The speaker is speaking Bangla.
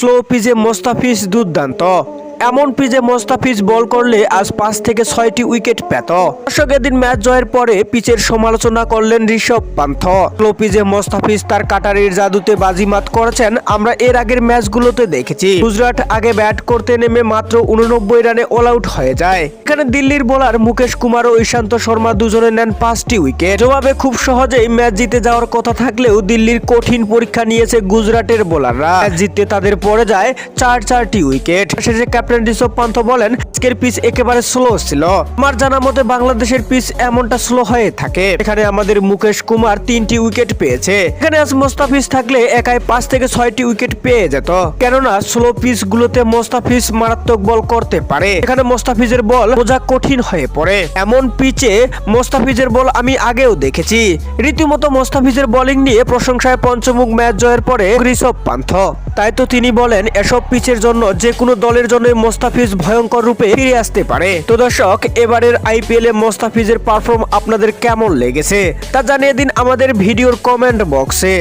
স্লো পিজে মোস্তাফিজ দুর্দান্ত। এমন পিজে মোস্তাফিজ বল করলে আজ পাঁচ থেকে ছয়টি উইকেট পেত। দর্শক, এদিন ম্যাচ জয়ের পরে পিচের সমালোচনা করলেন ঋষভ পান্থ। স্লো পিজে মোস্তাফিজ তার কাটারির জাদুতে বাজিমাত করেছেন, আমরা এর আগের ম্যাচগুলোতে দেখেছি। গুজরাট আগে ব্যাট করতে নেমে মাত্র উননব্বই রানে অল আউট হয়ে যায়। এখানে দিল্লির বোলার মুকেশ কুমার ও ঈশান্ত শর্মা দুজনে নেন পাঁচটি উইকেট। জবাবে খুব সহজেই ম্যাচ জিতে যাওয়ার কথা থাকলেও দিল্লির কঠিন পরীক্ষা নিয়েছে গুজরাটের বোলাররা। জিততে তাদের পড়ে যায় চার চারটি উইকেট। শেষে ক্যাপ্টেন ঋষভ পান্থ বলেন, আজকের পিচ একেবারে স্লো ছিল। আমার জানা মতে বাংলাদেশের পিচ এমনটা স্লো হয়ে থাকে। এখানে আমাদের মুকেশ কুমার তিনটি উইকেট পেয়েছে। এখানে আজ মোস্তাফিজ থাকলে একাই পাঁচ থেকে ছয়টি উইকেট পেয়ে যেত। কেননা স্লো পিচ গুলোতে মোস্তাফিজ মারাত্মক বল করতে পারে। এখানে মোস্তাফিজের বল বোঝা কঠিন হয়ে পড়ে। এমন পিচে মোস্তাফিজের বল আমি আগেও দেখেছি। রীতিমতো মোস্তাফিজের বোলিং নিয়ে প্রশংসায় পঞ্চমুখ ম্যাচ জয়ের পরে ঋষভ পান্থ। তাই তো তিনি বলেন, এসব পিচের জন্য যে কোনো দলের জন্য মোস্তাফিজ ভয়ঙ্কর রূপে ফিরে আসতে পারে। তো দর্শক, এবারের আইপিএল এ মোস্তাফিজের পারফর্ম আপনাদের কেমন লেগেছে তা জানিয়ে দিন আমাদের ভিডিওর কমেন্ট বক্সে